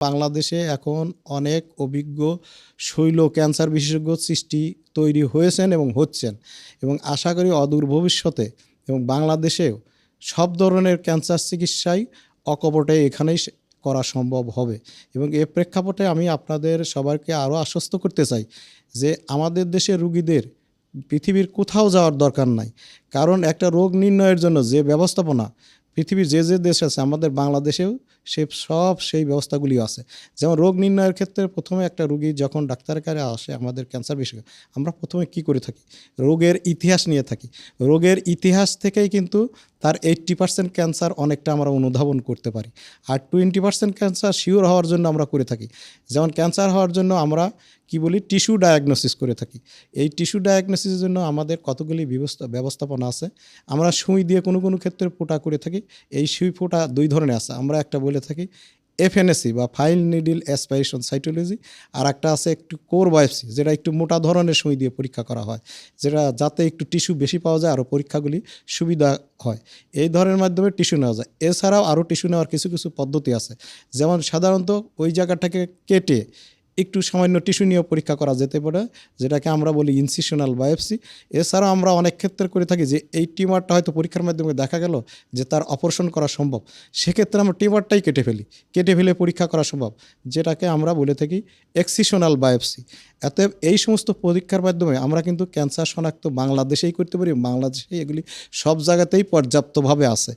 বাংলাদেশে এখন অনেক অভিজ্ঞ শৈল ক্যান্সার বিশেষজ্ঞ সৃষ্টি তৈরি হয়েছেন এবং হচ্ছেন। এবং আশা করি অদূর ভবিষ্যতে এবং বাংলাদেশেও সব ধরনের ক্যান্সার চিকিৎসাই অকপটে এখানেই করা সম্ভব হবে। এবং এ প্রেক্ষাপটে আমি আপনাদের সবাইকে আরও আশ্বস্ত করতে চাই যে আমাদের দেশের রুগীদের পৃথিবীর কোথাও যাওয়ার দরকার নাই। কারণ একটা রোগ নির্ণয়ের জন্য যে ব্যবস্থাপনা পৃথিবীর যে যে দেশ আছে, আমাদের বাংলাদেশেও সে সব সেই ব্যবস্থাগুলি আছে। যেমন রোগ নির্ণয়ের ক্ষেত্রে প্রথমে একটা রুগী যখন ডাক্তারের কাছে আসে, আমাদের ক্যান্সার বিশেষজ্ঞ আমরা প্রথমে কি করে থাকি? রোগের ইতিহাস নিয়ে থাকি। রোগের ইতিহাস থেকেই কিন্তু তার এইট্টি পার্সেন্ট ক্যান্সার অনেকটা আমরা অনুধাবন করতে পারি। আর টোয়েন্টি পার্সেন্ট ক্যান্সার শিওর হওয়ার জন্য আমরা করে থাকি। যেমন ক্যান্সার হওয়ার জন্য আমরা কি বলি? টিস্যু ডায়াগনোসিস করে থাকি। এই টিস্যু ডায়াগনোসিসের জন্য আমাদের কতগুলি ব্যবস্থা ব্যবস্থাপনা আছে? আমরা সুই দিয়ে কোনো কোনো ক্ষেত্রে ফোটা করে থাকি। এই সুই ফোটা দুই ধরনের আছে। আমরা একটা বলে থাকি এফএনএসি বা ফাইল নিডিল অ্যাসপাইরেশন সাইটোলজি, আর একটা আছে একটু কোর বায়োপসি, যেটা একটু মোটা ধরনের সুই দিয়ে পরীক্ষা করা হয়, যেটা যাতে একটু টিস্যু বেশি পাওয়া যায় আরও পরীক্ষাগুলি সুবিধা হয়। এই ধরনের মাধ্যমে টিস্যু নেওয়া যায়। এছাড়াও আরও টিস্যু নেওয়ার কিছু কিছু পদ্ধতি আছে। যেমন সাধারণত ওই জায়গাটাকে কেটে একটু সামান্য টিস্যু নিয়েও পরীক্ষা করা যেতে পারে, যেটাকে আমরা বলি ইনসিশনাল বায়োপসি এছাড়াও আমরা অনেক ক্ষেত্রে করে থাকি যে এই টিউমারটা হয়তো পরীক্ষার মাধ্যমে দেখা গেল যে তার অপারেশন করা সম্ভব। সেক্ষেত্রে আমরা টিউমারটাই কেটে ফেলি, কেটে ফেলে পরীক্ষা করা সম্ভব, যেটাকে আমরা বলে থাকি এক্সিশনাল বায়োপসি এত এই সমস্ত পরীক্ষার মাধ্যমে আমরা কিন্তু ক্যান্সার শনাক্ত বাংলাদেশেই করতে পারি, বাংলাদেশেই এগুলি সব জায়গাতেই পর্যাপ্তভাবে আছে।